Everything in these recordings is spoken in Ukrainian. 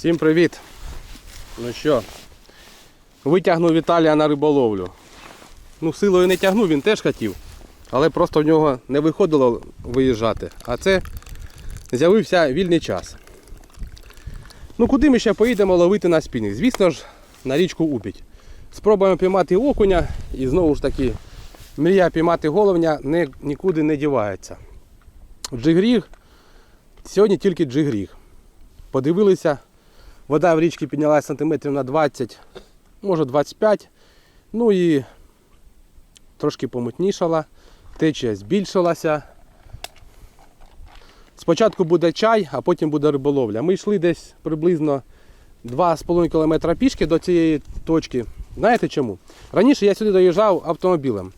Всім привіт! Ну що, витягнув Віталія на риболовлю. Ну, силою не тягнув, він теж хотів, але просто в нього не виходило виїжджати. А це з'явився вільний час. Ну куди ми ще поїдемо ловити на спінінг? Звісно ж, на річку Упіть. Спробуємо піймати окуня і знову ж таки мрія піймати головня не, нікуди не дівається. Джигріг, сьогодні тільки джигріг. Подивилися, вода в річці піднялася сантиметрів на 20, може 25. Ну і трошки помутнішала, течія збільшилася. Спочатку буде чай, а потім буде риболовля. Ми йшли десь приблизно 2,5 км пішки до цієї точки. Знаєте чому? Раніше я сюди доїжджав автомобілем.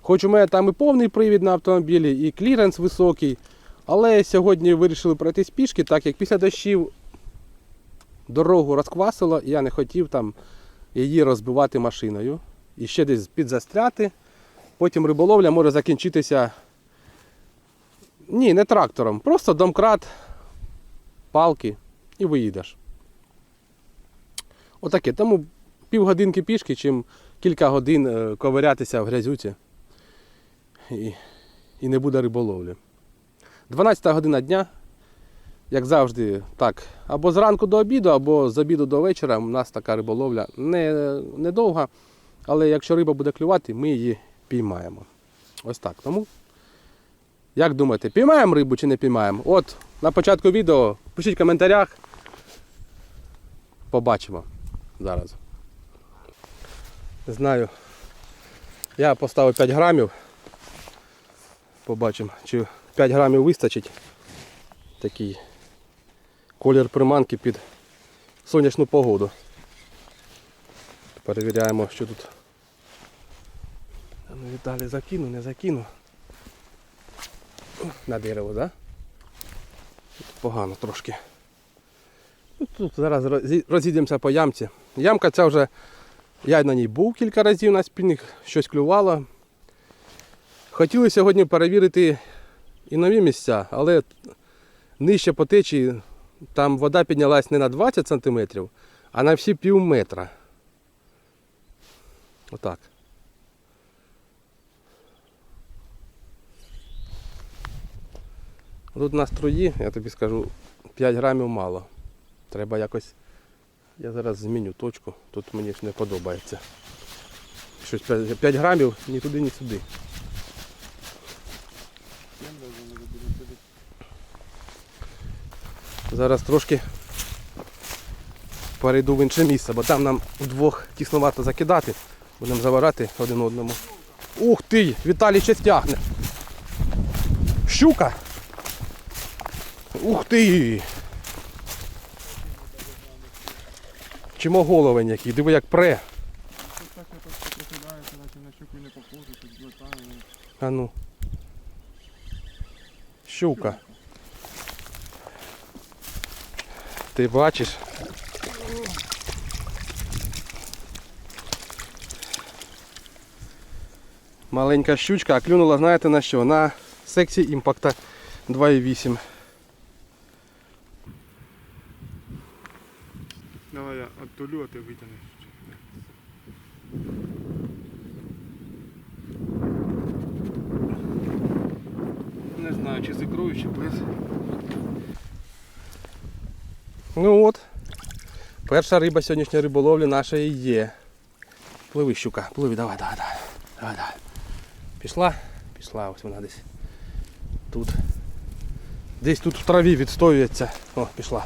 Хоч у мене там і повний привід на автомобілі, і кліренс високий. Але сьогодні вирішили пройтись пішки, так як після дощів дорогу розквасило, і я не хотів там її розбивати машиною. І ще десь підзастряти. Потім риболовля може закінчитися. Ні, не трактором, просто домкрат, палки і виїдеш. Отаке. Тому півгодинки пішки, чим кілька годин е, ковирятися в грязюці. І, і не буде риболовлі. 12 година дня, як завжди, так, або зранку до обіду, або з обіду до вечора. У нас така риболовля не, не довга, але якщо риба буде клювати, ми її піймаємо. Ось так. Тому, як думаєте, піймаємо рибу чи не піймаємо? От на початку відео пишіть в коментарях. Побачимо зараз. Не знаю. Я поставив 5 грамів. Побачимо, чи 5 грамів вистачить. Такий колір приманки під сонячну погоду. Перевіряємо, що тут. Ну Віталій закину, не закину. На дерево, так? Да? Погано трошки. Ну, Тут зараз розійдемося по ямці. Ямка ця вже, я на ній був кілька разів на спільних, щось клювало. Хотіли сьогодні перевірити і нові місця, але нижче по течії там вода піднялась не на 20 см, а на всі пів метра. Отак. Тут на струї, я тобі скажу, 5 грамів мало. Треба якось. Я зараз зміню точку, тут мені ж не подобається. Щось 5, 5 грамів ні туди, ні сюди. Зараз трошки перейду в інше місце, бо там нам вдвох тіснувато закидати. Будемо заважати один одному. Ух ти! Віталій ще стягне. Щука! Ух ти! Чимоголовень який, диви як пре. Так якось прокидається, наче на щуку не похоже, тут. А ну. Щука. Ти бачиш? Маленька щучка, а клюнула, знаєте на що? На секції імпакта 2,8. Давай я оттулю, а ти витягнеш. Не знаю, чи з чи без. Ну от. Перша риба сьогоднішньої риболовлі наша і є. Пливи, щука, пливи, давай, давай, давай. Давай, давай. Пішла? Пішла, ось вона десь. Тут. Десь тут в траві відстоюється. О, пішла.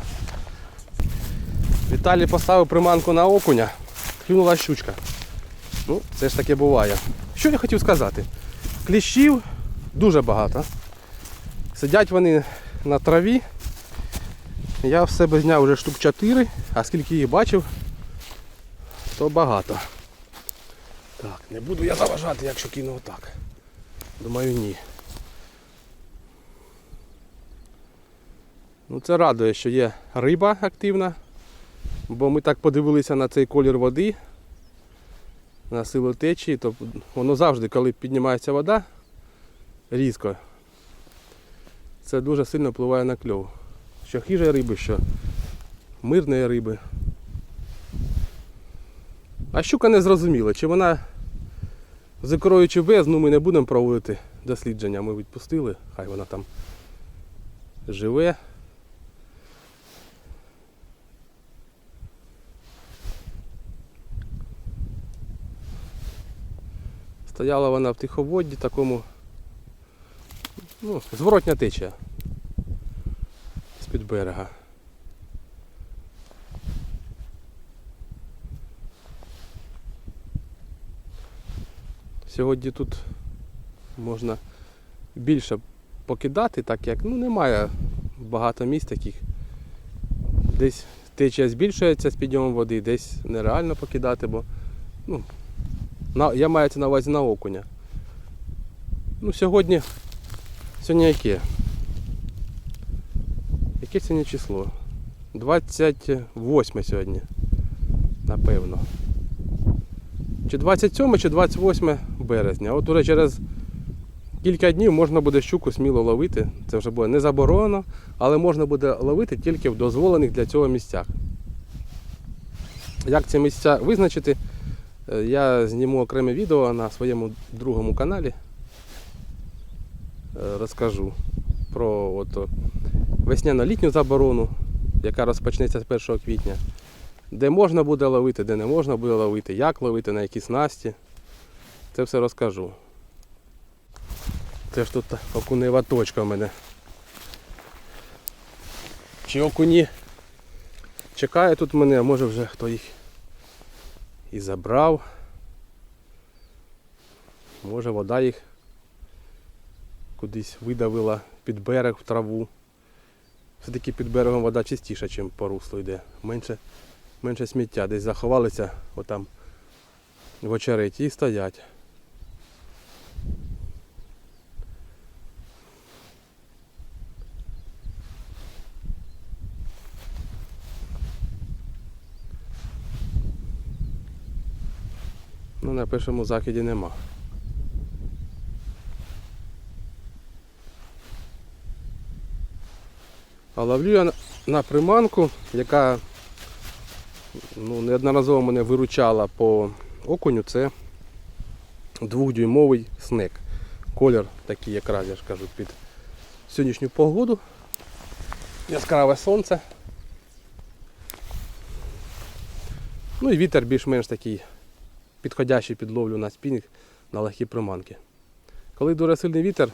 Віталій поставив приманку на окуня, клюнула щучка. Ну, це ж таке буває. Що я хотів сказати? Кліщів дуже багато. Сидять вони на траві. Я в себе зняв вже штук 4, а скільки їх бачив, то багато. Так, не буду я заважати, якщо кину отак. Думаю, ні. Ну це радує, що є риба активна, бо ми так подивилися на цей колір води, на силу течії, то воно завжди, коли піднімається вода, різко, це дуже сильно впливає на кльов. Що хижа риби, що мирної риби. А щука не зрозуміла, чи вона з ікрою чи без, ну ми не будемо проводити дослідження. Ми відпустили, хай вона там живе. Стояла вона в тиховодді такому, ну, зворотня течія з-під берега. Сьогодні тут можна більше покидати, так як ну, немає багато місць таких. Десь течія збільшується з підйомом води, десь нереально покидати, бо ну, на, я маю це на увазі на окуня. Ну, сьогодні, сьогодні яке? Яке сьогодні число? 28 сьогодні, напевно. Чи 27, чи 28 березня. От уже через кілька днів можна буде щуку сміло ловити. Це вже буде не заборонено, але можна буде ловити тільки в дозволених для цього місцях. Як ці місця визначити, е, я зніму окреме відео на своєму другому каналі. Е, Розкажу про от, весняно-літню заборону, яка розпочнеться з 1 квітня. Де можна буде ловити, де не можна буде ловити, як ловити, на які снасті. Це все розкажу. Це ж тут окунева точка в мене. Чи окуні чекає тут мене, а може вже хто їх і забрав. Може вода їх кудись видавила під берег в траву. Все-таки під берегом вода чистіша, ніж по руслу йде. Менше, менше сміття. Десь заховалися отам в очереті і стоять. Ну, на першому закиді нема. А ловлю я на- приманку, яка ну, неодноразово мене виручала по окуню, це двохдюймовий снек. Колір такий якраз, я ж кажу, під сьогоднішню погоду. Яскраве сонце. Ну і вітер більш-менш такий підходящий під ловлю на спінінг на легкі приманки. Коли дуже сильний вітер,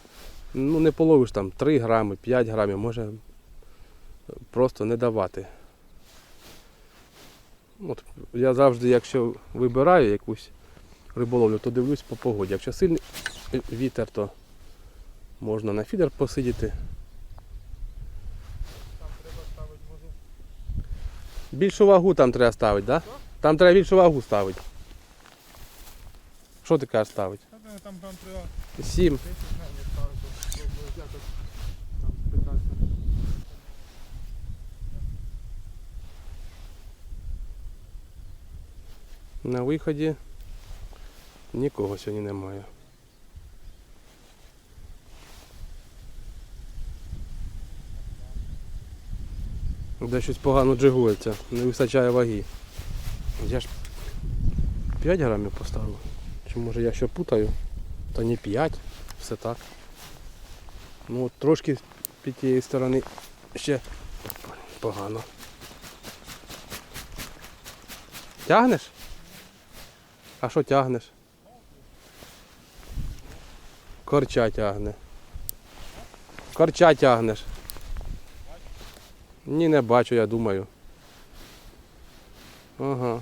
ну не половиш там 3 грами, 5 грамів, може просто не давати. От, я завжди, якщо вибираю якусь риболовлю, то дивлюсь по погоді. Якщо сильний вітер, то можна на фідер посидіти. Там треба ставити може. Більшу вагу там треба ставити, так? Да? Там треба більшу вагу ставити. Що ти кажеш ставити? Та там, там треба 7. 10 гривень ставити, щоб якось там питатися. На виході нікого сьогодні немає. Де щось погано джигується, не вистачає ваги. Я ж 5 грамів поставив. Чи може я ще путаю? Та не 5, все так. Ну от трошки під тієї сторони ще погано. Тягнеш? А що тягнеш? Корча тягне. Корча тягнеш. Ні, не бачу, я думаю. Ага.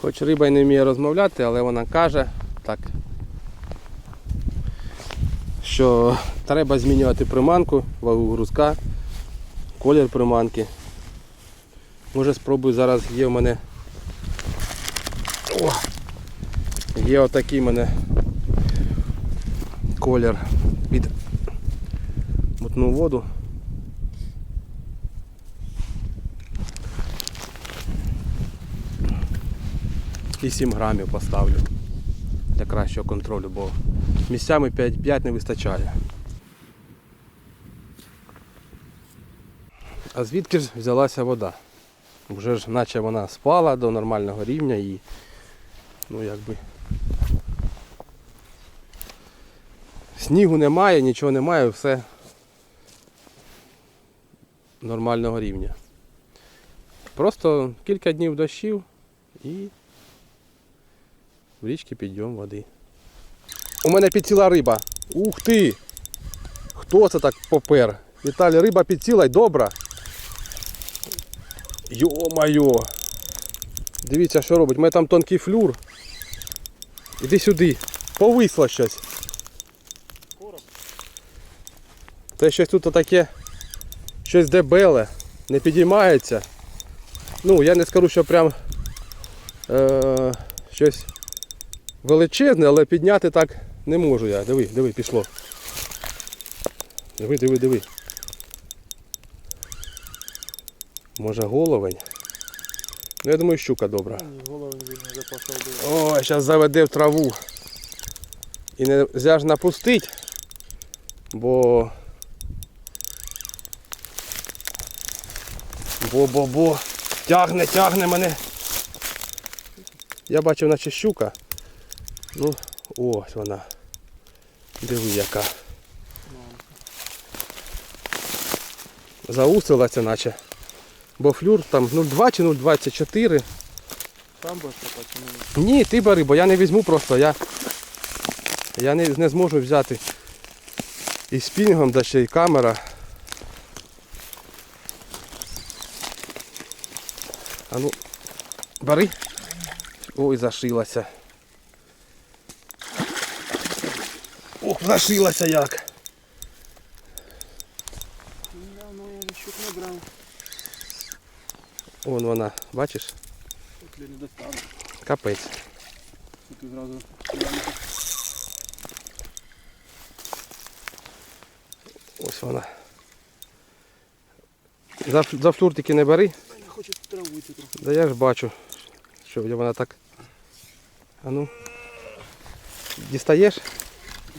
Хоч риба й не вміє розмовляти, але вона каже так. Що треба змінювати приманку, вагу грузка, колір приманки. Може спробую зараз є в мене. О! Є отакий в мене колір під мутну воду. І 7 грамів поставлю для кращого контролю, бо місцями 5-5 не вистачає. А звідки ж взялася вода? Вже ж наче вона спала до нормального рівня і ну якби. Снігу немає, нічого немає, все нормального рівня. Просто кілька днів дощів і в річці підйом води. У мене підціла риба. Ух ти! Хто це так попер? Віталій, риба підціла й добра. Йо-майо! Дивіться, що робить. У мене там тонкий флюр. Іди сюди. Повисло щось. Та щось тут таке. Щось дебеле. Не підіймається. Ну, я не скажу, що прям е, щось величезне, але підняти так не можу я. Диви, диви, пішло. Диви, диви, диви. Може головень? Ну я думаю, щука добра. Пішов би. Ой, зараз заведе в траву. І не можна ж напустить, бо. Бо-бо-бо. Тягне, тягне мене. Я бачив, наче щука. Ну, ось вона. Диви яка. Заусилася наче. Бо флюр там 0,2 чи 0,24. Там так, ну, Ні, ти бери, бо я не візьму просто, я, я не, не зможу взяти і спінгом, да ще й камера. А ну, бери. Ой, зашилася. Ох, зашилася як. ну я щук не брав. Вон вона, бачиш? Капець. Тут зразу. Ось вона. За, за флюртики не бери. Я хочу траву трохи. Да я ж бачу, що вона так. А ну. Дістаєш?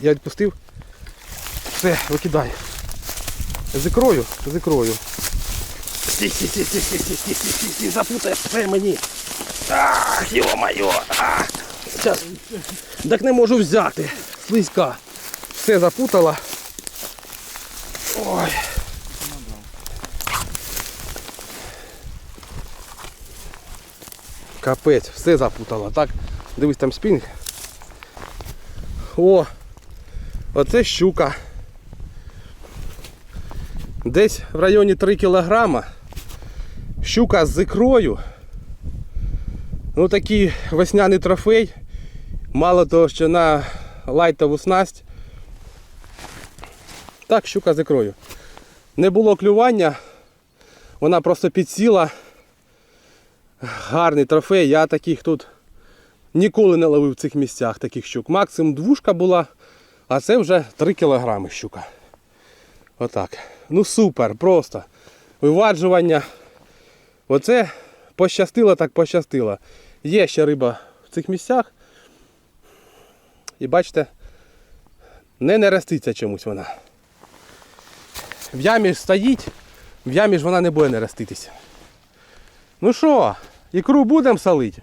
Я відпустив. Все, викидай. З ікрою, з ікрою. Стій, стій, стій, стій, стій, стій, стій, стій, стій, запутаєш все мені. Ах. Ах. Зараз. Так не можу взяти. Слизька. Все запутала. Ой. Капець, все запутала. Так, дивись там спінг. О! Оце щука. Десь в районі 3 кілограма. Щука з ікрою. Ну такий весняний трофей. Мало того, що на лайтову снасть. Так, щука з ікрою. Не було клювання. Вона просто підсіла. Гарний трофей, я таких тут ніколи не ловив в цих місцях таких щук. Максимум двушка була, а це вже 3 кілограми щука. Отак. Ну супер, просто. Виваджування. Оце пощастило, так пощастило. Є ще риба в цих місцях. І бачите, не нереститься чомусь вона. В ямі ж стоїть, в ямі ж вона не буде нереститися. Ну що, ікру будемо солити?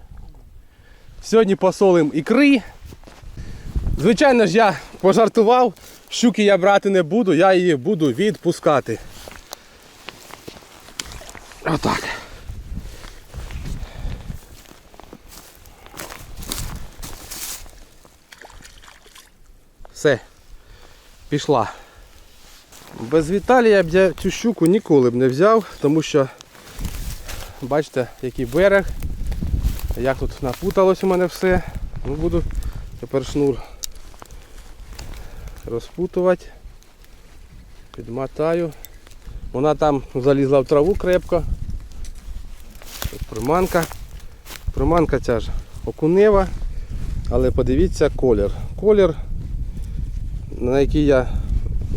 Сьогодні посолимо ікри. Звичайно ж, я пожартував, щуки я брати не буду, я її буду відпускати. Отак. Все, пішла. Без Віталія б я цю щуку ніколи б не взяв, тому що бачите, який берег, як тут напуталось у мене все. Ну, буду тепер шнур розпутувати. Підмотаю. Вона там залізла в траву крепко. Тут приманка. Приманка ця ж окунева, але подивіться колір. Колір, на який я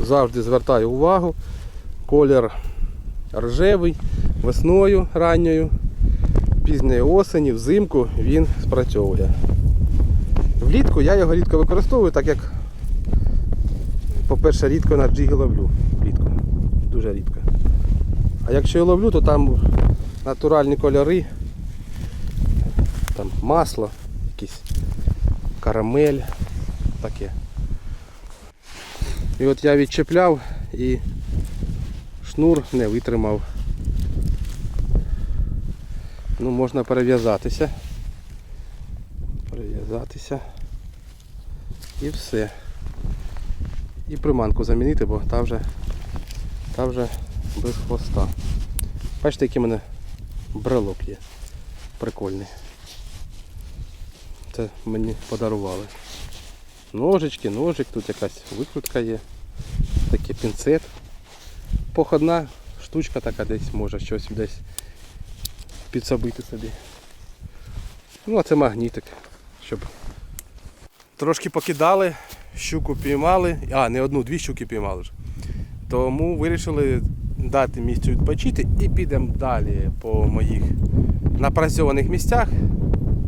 завжди звертаю увагу. Колір ржевий, весною ранньою, пізньої осені, взимку він спрацьовує. Влітку я його рідко використовую, так як, по-перше, рідко на джиги ловлю. Влітку. Дуже рідко. А якщо я ловлю, то там натуральні кольори, там масло, якісь карамель, таке. І от я відчепляв і шнур не витримав. Ну, можна перев'язатися. Перев'язатися. І все. І приманку замінити, бо та вже, та вже без хвоста. Бачите, який в мене брелок є. Прикольний. Це мені подарували. Ножички, ножик, тут якась викрутка є. Такий пінцет. Походна штучка така десь може щось десь підсобити собі. Ну а це магнітик, щоб трошки покидали, щуку піймали, а не одну, дві щуки піймали вже. Тому вирішили дати місцю відпочити і підемо далі по моїх напрацьованих місцях.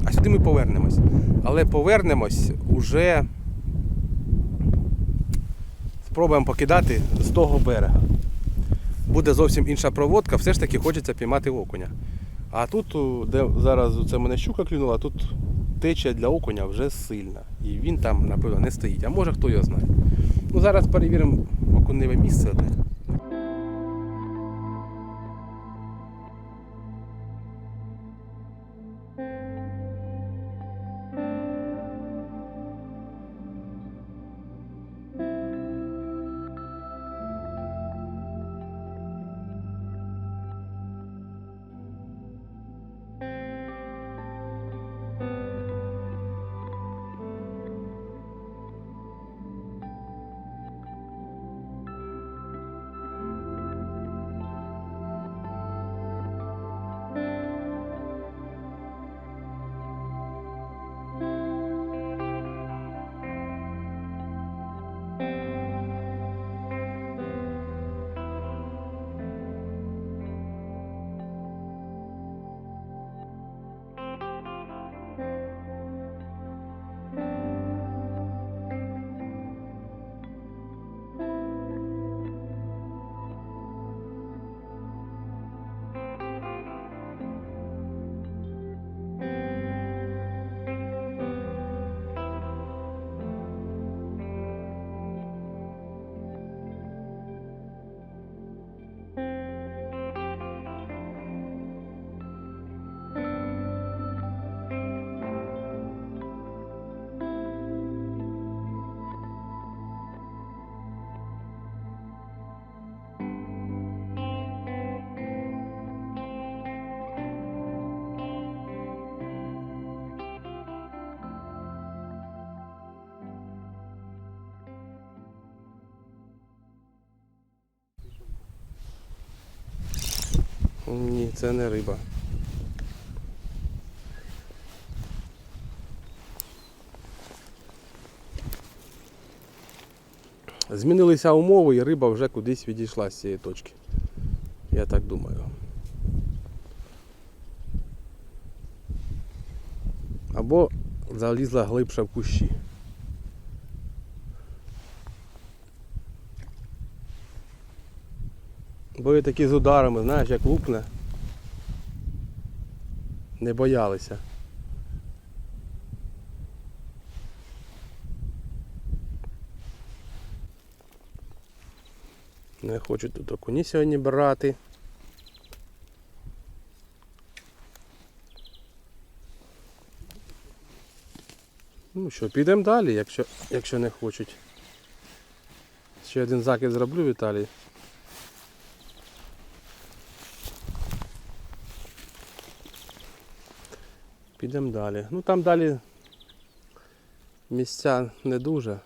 А сюди ми повернемось. Але повернемось уже спробуємо покидати з того берега. Буде зовсім інша проводка, все ж таки хочеться піймати окуня. А тут, де зараз це мене щука клюнула, тут течія для окуня вже сильна. І він там, напевно, не стоїть. А може хто його знає. Ну зараз перевіримо окуневе місце Ні, це не риба. Змінилися умови і риба вже кудись відійшла з цієї точки. Я так думаю. Або залізла глибше в кущі. Були такі з ударами, знаєш, як лупне. Не боялися. Не хочу тут окуні сьогодні брати. Ну що, підемо далі, якщо, якщо не хочуть. Ще один закид зроблю Віталій. Підемо далі. Ну там далі місця не дуже.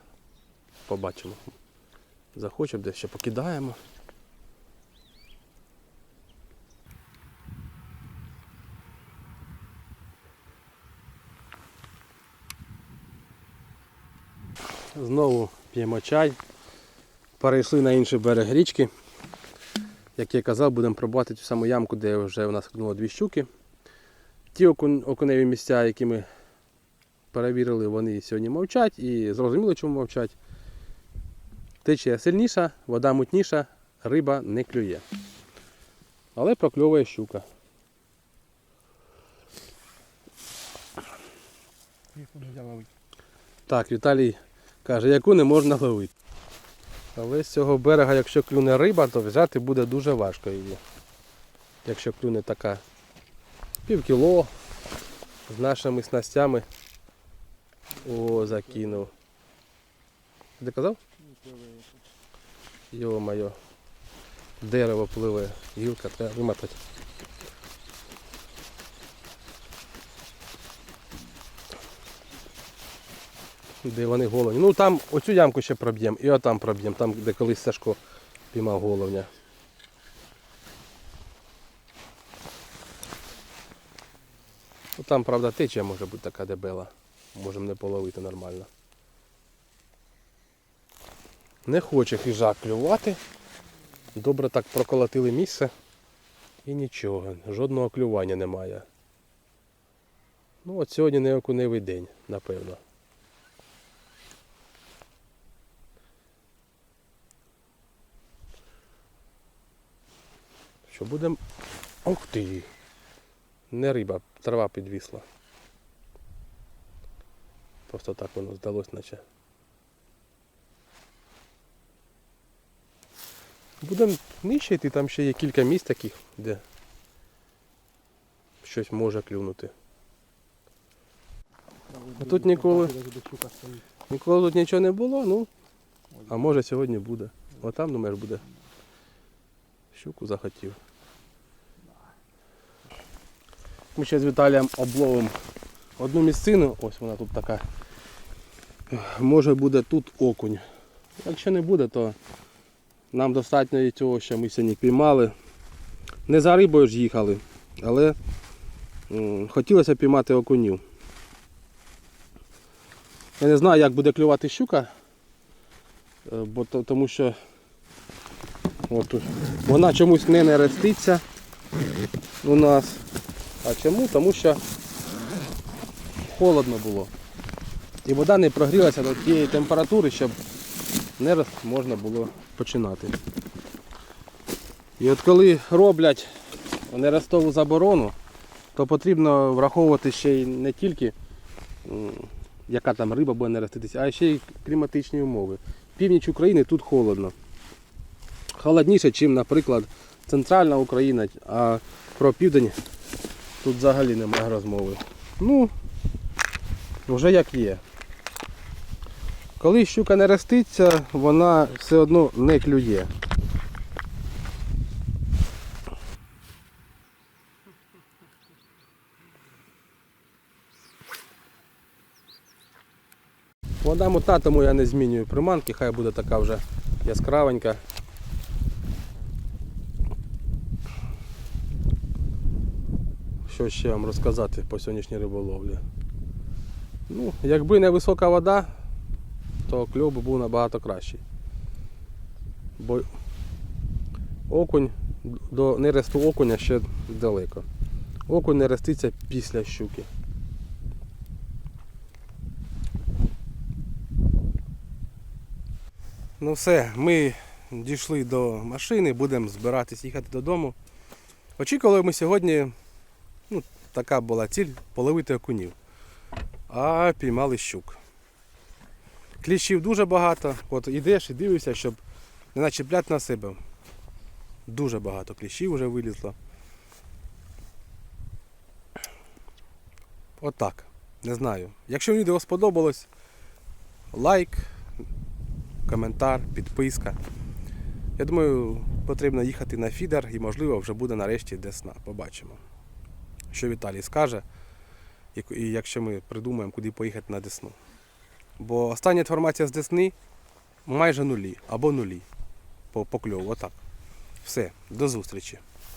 Побачимо. Захочемо десь ще покидаємо. Знову п'ємо чай. Перейшли на інший берег річки. Як я казав, будемо пробувати цю саму ямку, де вже у нас дві щуки. Ті окун- окуневі місця, які ми перевірили, вони сьогодні мовчать і зрозуміло, чому мовчать. Течія сильніша, вода мутніша, риба не клює. Але прокльовує щука. Так, Віталій каже, яку не можна ловити. Але з цього берега, якщо клюне риба, то взяти буде дуже важко її. Якщо клюне така пів кіло з нашими снастями. О, закинув. Ти казав? Йо-моє. Дерево пливе, гілка, треба вимотати. Де вони головні. Ну там оцю ямку ще проб'ємо і отам проб'ємо, там де колись Сашко піймав головня. Там, правда, течія може бути така дебела. Можемо не половити нормально. Не хоче хижак клювати. Добре так проколотили місце. І нічого, жодного клювання немає. Ну от сьогодні не окуневий день, напевно. Що будемо. Ух ти! Не риба, трава підвісла. Просто так воно здалось, наче. Будемо нижче йти, там ще є кілька місць таких, де щось може клюнути. А тут ніколи- Ніколи тут нічого не було, ну, а може сьогодні буде. Отам, думаєш, буде. Щуку захотів. Ми ще з Віталієм обловимо одну місцину, ось вона тут така. Може буде тут окунь. Якщо не буде, то нам достатньо і цього, що ми сьогодні піймали. Не за рибою ж їхали, але хотілося піймати окунів. Я не знаю, як буде клювати щука, е, бо то- тому що от, вона чомусь не нереститься у нас. А чому? Тому що холодно було. І вода не прогрілася до тієї температури, щоб нерест можна було починати. І от коли роблять нерестову заборону, то потрібно враховувати ще й не тільки яка там риба буде нереститися, а ще й кліматичні умови. Північ України тут холодно. Холодніше, ніж, наприклад, центральна Україна, а про південь тут взагалі немає розмови. Ну, вже як є. Коли щука не роститься, вона все одно не клює. Мута, тому я не змінюю приманки, хай буде така вже яскравенька. Що ще вам розказати по сьогоднішній риболовлі? Ну, якби не висока вода, то кльов би був набагато кращий. Бо окунь до нересту окуня ще далеко. Окунь не реститься після щуки. Ну все, ми дійшли до машини, будемо збиратись їхати додому. Очікували ми сьогодні, така була ціль половити окунів. А піймали щук. Кліщів дуже багато. От ідеш і дивишся, щоб не начіпляти на себе. Дуже багато кліщів вже вилізло. Отак. Не знаю. Якщо відео сподобалось, лайк, коментар, підписка. Я думаю, потрібно їхати на фідер і можливо вже буде нарешті Десна. Побачимо. Що Віталій скаже, і- якщо ми придумаємо, куди поїхати на Десну. Бо остання інформація з Десни майже нулі або нулі по, по кльову. Отак. Все, до зустрічі.